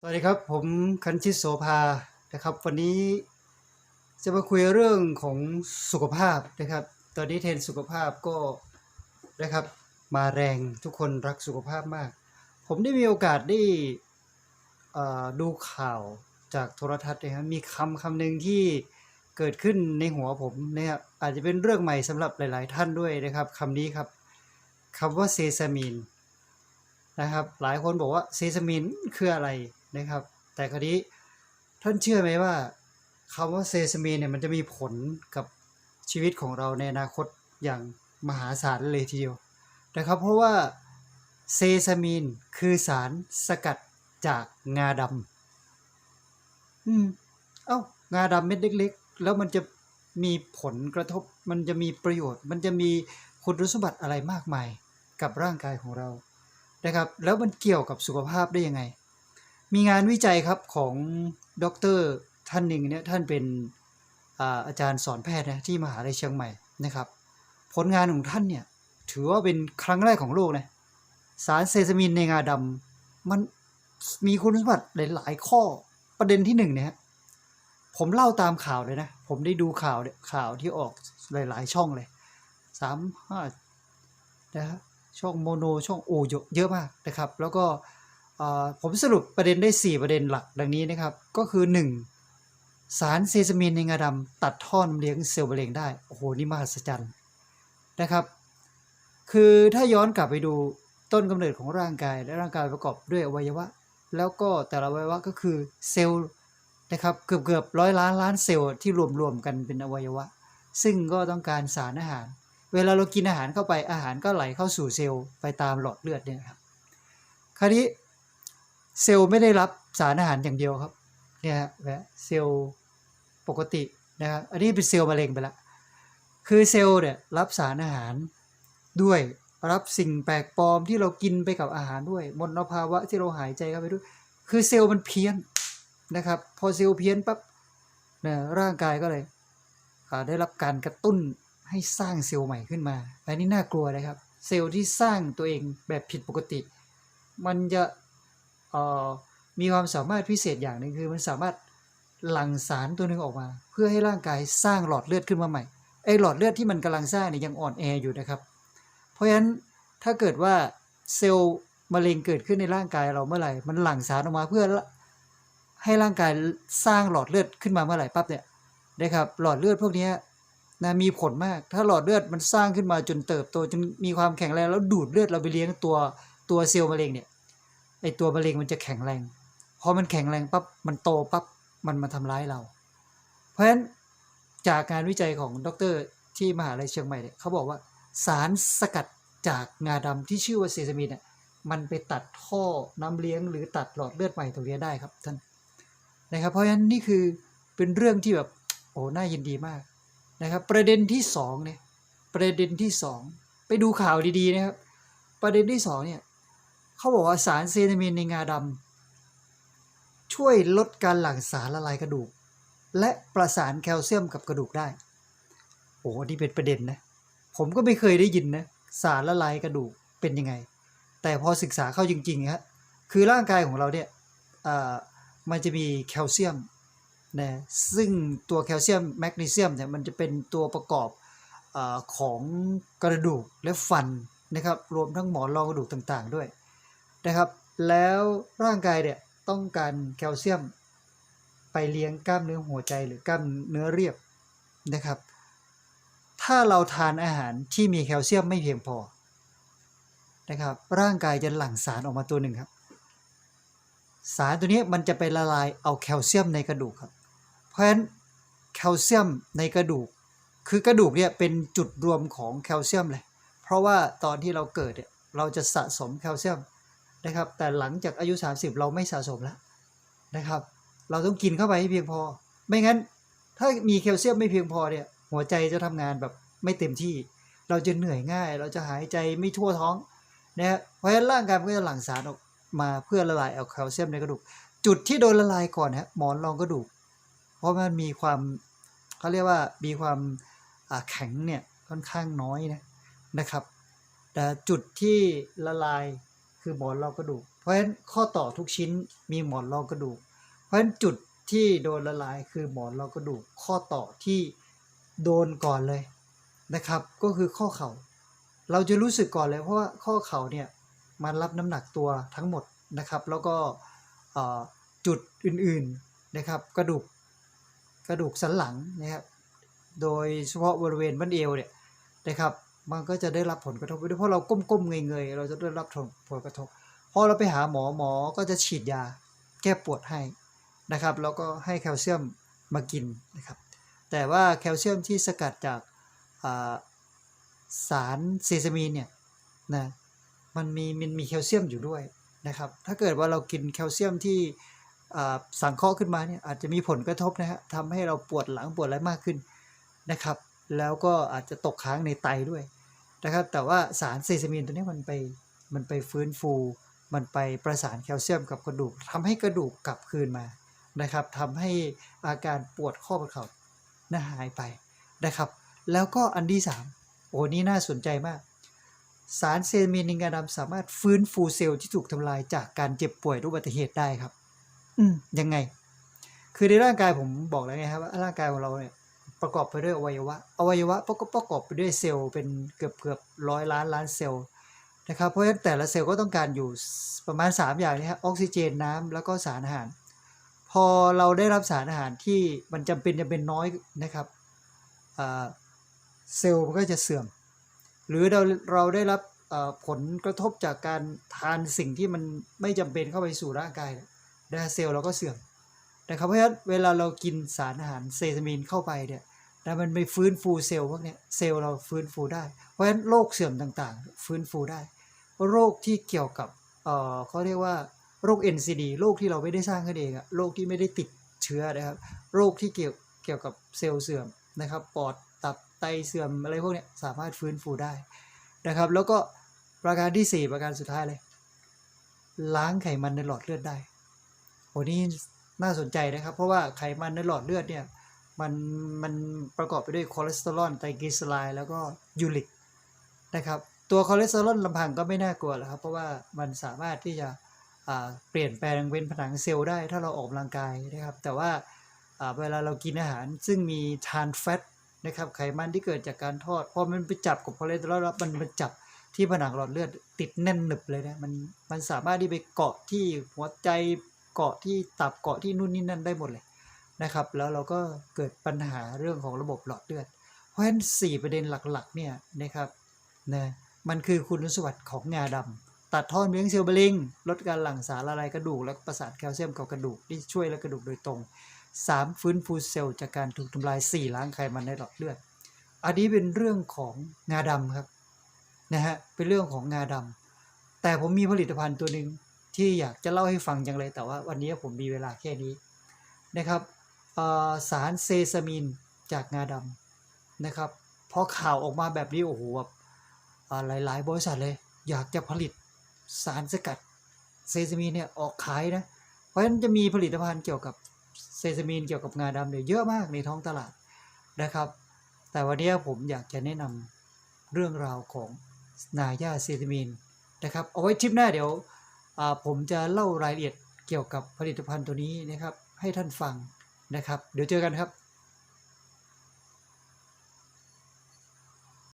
สวัสดีครับ ผมคันชิตโสภานะครับ วันนี้จะมาคุยเรื่องของสุขภาพนะครับ ตอนนี้เทรนสุขภาพก็นะครับ มาแรงทุกคนรักสุขภาพมาก ผมได้มีโอกาสได้อ่อดูข่าวจากโทรทัศน์นะครับมีคำคำหนึ่งที่เกิดขึ้นในหัวผมนะครับอาจจะเป็นเรื่องใหม่สำหรับหลาย ๆ ท่านด้วยนะครับคำนี้ครับคำว่าเซซามีนนะครับ หลายคนบอกว่าเซซามินคืออะไร นะครับ แต่คราวนี้ท่านเชื่อไหมว่าคำว่าเซซามินเนี่ยมันจะมีผลกับชีวิตของเราในอนาคตอย่างมหาศาลเลยทีเดียวนะครับเพราะว่าเซซามินคือสารสกัดจากงาดำอืมเอ้างาดำเม็ดเล็ก ๆ แล้วมันจะมีผลกระทบ มันจะมีประโยชน์ มันจะมีคุณสมบัติอะไรมากมายกับร่างกายของเรานะครับ แล้วมันเกี่ยวกับสุขภาพได้ยังไง มีงานวิจัยครับของดรท่านหนึ่งเนี่ยท่านเป็นอาอาจารย์สอนแพทย์นะที่มหาลัยเชียงใหม่นะครับ ผลงานของท่านเนี่ยถือว่าเป็นครั้งแรกของโลกนะสารเซซามินในงาดำมันมีคุณสมบัติหลาย ๆ ข้อประเด็นที่หนึ่งเนี่ยผมเล่าตามข่าวเลยนะ ผมได้ดูข่าวเนี่ยข่าวที่ออกหลาย ๆ ช่องเลยสามห้านะฮะช่องโมโนช่องโอเยอะเยอะมากนะครับ แล้วก็ ผมสรุปประเด็นได้ 4 ประเด็นหลักดังนี้นะครับ ก็คือ 1. สารเซซามินในงาดำตัดท่อนเลี้ยงเซลล์มะเร็งได้ โอ้โห นี่มหัศจรรย์นะครับ คือถ้าย้อนกลับไปดูต้นกำเนิดของร่างกาย และร่างกายประกอบด้วยอวัยวะ แล้วก็แต่ละอวัยวะก็คือเซลล์นะครับเกือบเกือบร้อยล้านล้านเซลล์ที่รวมรวมๆกันเป็นอวัยวะ ซึ่งก็ต้องการสารอาหาร เวลาเรากินอาหารเข้าไปอาหารก็ไหลเข้าสู่เซลล์ไปตามหลอดเลือดเนี่ยครับคราวนี้ เซลล์ไม่ได้รับสารอาหารอย่างเดียวครับเนี่ยฮะเซลล์ปกตินะครับอันนี้เป็นเซลล์มะเร็งไปละคือเซลล์เนี่ยรับสารอาหารด้วยรับสิ่งแปลกปลอมที่เรากินไปกับอาหารด้วยมลภาวะที่เราหายใจเข้าไปด้วย คือเซลล์มันเพี้ยนนะครับ พอเซลล์เพี้ยนปั๊บเนี่ยร่างกายก็เลยได้รับการกระตุ้นให้สร้างเซลล์ใหม่ขึ้นมาอันนี้น่ากลัวนะครับ เซลล์ที่สร้างตัวเองแบบผิดปกติ มันจะ มีความสามารถพิเศษอย่างหนึ่งคือมันสามารถหลั่งสารตัวหนึ่งออกมา เพื่อให้ร่างกายสร้างหลอดเลือดขึ้นมาใหม่ไอ้หลอดเลือดที่มันกำลังสร้างเนี่ยยังอ่อนแออยู่นะครับ เพราะฉะนั้นถ้าเกิดว่าเซลล์มะเร็งเกิดขึ้นในร่างกายเราเมื่อไหร่ มันหลั่งสารออกมาเพื่อให้ร่างกายสร้างหลอดเลือดขึ้นมาเมื่อไหร่ปั๊บเนี่ยนะครับหลอดเลือดพวกนี้นะมีผลมาก ถ้าหลอดเลือดมันสร้างขึ้นมาจนเติบโตจนมีความแข็งแรงแล้วดูดเลือดเราไปเลี้ยงตัวตัวเซลล์มะเร็งเนี่ย ไอตัวมะเร็งมันจะแข็งแรงพอมันแข็งแรงปั๊บมันโตปั๊บมันมาทำร้ายเรา เพราะฉะนั้นจากการวิจัยของดรที่มหาลัยเชียงใหม่เนี่ยเขาบอกว่าสารสกัดจากงาดำที่ชื่อว่าเซซามินเนี่ยมันไปตัดท่อน้ำเลี้ยงหรือตัดหลอดเลือดใหม่ตรงนี้ได้ครับท่านนะครับ เพราะฉะนั้นนี่คือเป็นเรื่องที่แบบโอ้น่ายินดีมากนะครับ ประเด็นที่สองเนี่ยประเด็นที่สองไปดูข่าวดีๆนะครับ ประเด็นที่สองเนี่ย เขาบอกว่าสารเซนามนในงาดำช่วยลดการหลั่งสารละลายกระดูก และประสานแคลเซียมกับกระดูกได้โอ้นี่เป็นประเด็นนะ ผมก็ไม่เคยได้ยินนะ สารละลายกระดูกเป็นยังไง แต่พอศึกษาเข้าจริงๆฮะคือร่างกายของเราเนี่ยมันจะมีแคลเซียมนะซึ่งตัวแคลเซียมแมกนีเซียมเนี่ยมันจะเป็นตัวประกอบอของกระดูกและฟันนะครับ รวมทั้งหมอนรองกระดูกต่างๆด้วย นะครับ แล้วร่างกายเนี่ยต้องการแคลเซียม ไปเลี้ยงกล้ามเนื้อหัวใจหรือกล้ามเนื้อเรียบนะครับ ถ้าเราทานอาหารที่มีแคลเซียมไม่เพียงพอนะครับ ร่างกายจะหลั่งสารออกมาตัวหนึ่งครับ สารตัวนี้มันจะไปละลายเอาแคลเซียมในกระดูกครับ เพราะฉะนั้นแคลเซียมในกระดูก คือกระดูกเนี่ยเป็นจุดรวมของแคลเซียมเลย เพราะว่าตอนที่เราเกิดเนี่ยเราจะสะสมแคลเซียม นะครับ แต่หลังจากอายุ 30 เราไม่สะสมแล้วนะครับ เราต้องกินเข้าไปให้เพียงพอ ไม่งั้น ถ้ามีแคลเซียมไม่เพียงพอเนี่ย หัวใจจะทำงานแบบไม่เต็มที่ เราจะเหนื่อยง่าย เราจะหายใจไม่ทั่วท้องนะฮะเพราะฉะนั้นร่างกายมันก็จะหลั่งสารออกมาเพื่อละลายเอาแคลเซียมในกระดูก จุดที่โดนละลายก่อนฮะหมอนรองกระดูก เพราะมันมีความเขาเรียกว่ามีความแข็งเนี่ยค่อนข้างน้อยนะนะครับ แต่จุดที่ละลาย คือหมอนรองกระดูก เพราะฉะนั้นข้อต่อทุกชิ้นมีหมอนรองกระดูก เพราะฉะนั้นจุดที่โดนละลายคือหมอนรองกระดูก ข้อต่อที่โดนก่อนเลยนะครับ ก็คือข้อเข่า เราจะรู้สึกก่อนเลยเพราะว่าข้อเข่าเนี่ยมันรับน้ำหนักตัวทั้งหมดนะครับ แล้วก็จุดอื่นๆนะครับกระดูกกระดูกสันหลังนะครับโดยเฉพาะบริเวณบั้นเอวเนี่ยนะครับ มันก็จะได้รับผลกระทบไปด้วยเพราะเราก้มๆเงยๆเราจะได้รับผลกระทบพอเราไปหาหมอหมอก็จะฉีดยาแก้ปวดให้นะครับ แล้วก็ให้แคลเซียมมากินนะครับ แต่ว่าแคลเซียมที่สกัดจากาสารเซซามีนเนี่ยนะมันมีมันมีแคลเซียมอยู่ด้วยนะครับ ถ้าเกิดว่าเรากินแคลเซียมที่สังเคราะห์ขึ้นมาเนี่ยอาจจะมีผลกระทบนะฮะทำให้เราปวดหลังปวดอะไรมากขึ้นนะครับ แล้วก็อาจจะตกค้างในไตด้วย นะครับ แต่ว่าสารเซซามีนตัวนี้มันไปมันไปฟื้นฟู มันไปประสานแคลเซียมกับกระดูกทำให้กระดูกกลับคืนมานะครับทำให้อาการปวดข้อประเข่าน่าหายไปนะครับ แล้วก็อันที่สามโอ้นี่น่าสนใจมาก สารเซมินิงกาดำสามารถฟื้นฟูเซลล์ที่ถูกทำลายจากการเจ็บป่วยด้วยอุบัติเหตุได้ครับ อืมยังไง คือในร่างกายผมบอกแล้วไงครับว่าร่างกายของเราเนี่ย ประกอบไปด้วยอวัยวะ อวัยวะก็ประกอบไปด้วยเซลล์เป็นเกือบเกือบร้อยล้านล้านเซลล์นะครับเพราะฉะนั้นแต่ละเซลล์ก็ต้องการอยู่ประมาณ 3 อย่างนี้ครับออกซิเจนน้ำแล้วก็สารอาหาร พอเราได้รับสารอาหารที่มันจำเป็นจะเป็นน้อยนะครับเซลล์มันก็จะเสื่อม หรือเราเราได้รับผลกระทบจากการทานสิ่งที่มันไม่จำเป็นเข้าไปสู่ร่างกายนะเซลล์เราก็เสื่อมนะครับเพราะฉะนั้นเวลาเรากินสารอาหารเซซามีนเข้าไปเนี่ย นะมันไปฟื้นฟูเซลล์พวกเนี้ยเซลล์เราฟื้นฟูได้ เพราะฉะนั้นโรคเสื่อมต่างๆ ฟื้นฟูได้ โรคที่เกี่ยวกับเอ่อเขาเรียกว่าโรค NCD โรคที่เราไม่ได้สร้างขึ้นเองอะโรคที่ไม่ได้ติดเชื้อนะครับ โรคที่เกี่ยวเกี่ยวกับเซลล์เสื่อมนะครับ ปอดตับไตเสื่อมอะไรพวกเนี้ยสามารถฟื้นฟูได้นะครับ แล้วก็ประการที่ 4 ประการสุดท้ายเลย ล้างไขมันในหลอดเลือดได้โหนี่น่าสนใจนะครับ เพราะว่าไขมันในหลอดเลือดเนี่ย มันมันประกอบไปด้วยคอเลสเตอรอลไตรกลีเซอไรด์แล้วก็ยูริกนะครับตัวคอเลสเตอรอลลำพังก็ไม่น่ากลัวหรอกครับ เพราะว่ามันสามารถที่จะเปลี่ยนแปลงเป็นผนังเซลล์ได้ถ้าเราออกกำลังกายนะครับ แต่ว่าเวลาเรากินอาหารซึ่งมีทานแฟตนะครับไขมันที่เกิดจากการทอดพอมันไปจับกับคอเลสเตอรอลแล้วมันมันจับที่ผนังหลอดเลือดติดแน่นหนึบเลยนะมันมันสามารถที่ไปเกาะที่หัวใจเกาะที่ตับเกาะที่นู่นนี่นั่นได้หมดเลย นะครับ แล้วเราก็เกิดปัญหาเรื่องของระบบหลอดเลือด เพราะฉะนั้นสี่ประเด็นหลักๆเนี่ยนะครับนะมันคือคุณสมบัติของงาดำตัดท่อนเลี้ยงเซลล์มะเร็งลดการหลั่งสารละลายกระดูก และประสานแคลเซียมกับกระดูกที่ช่วยและกระดูกโดยตรง 3. ฟื้นฟูเซลล์จากการถูกทำลาย 4 ล้างไขมันในหลอดเลือด อันนี้เป็นเรื่องของงาดำครับนะฮะเป็นเรื่องของงาดำแต่ผมมีผลิตภัณฑ์ตัวหนึ่งที่อยากจะเล่าให้ฟังจังเลยแต่ว่าวันนี้ผมมีเวลาแค่นี้นะครับ สารเซซามินจากงาดำนะครับพอข่าวออกมาแบบนี้โอ้โหแบบหลาย ๆ บริษัทเลย อยากจะผลิตสารสกัดเซซามีนเนี่ยออกขายนะ เพราะฉะนั้นจะมีผลิตภัณฑ์เกี่ยวกับเซซามีนเกี่ยวกับงาดำเนี่ยเยอะมากในท้องตลาดนะครับ แต่วันนี้ผมอยากจะแนะนำเรื่องราวของนาย่าเซซามีนนะครับเอาไว้ทริปหน้าเดี๋ยวผมจะเล่ารายละเอียดเกี่ยวกับผลิตภัณฑ์ตัวนี้นะครับให้ท่านฟัง นะครับ เดี๋ยวเจอกันครับ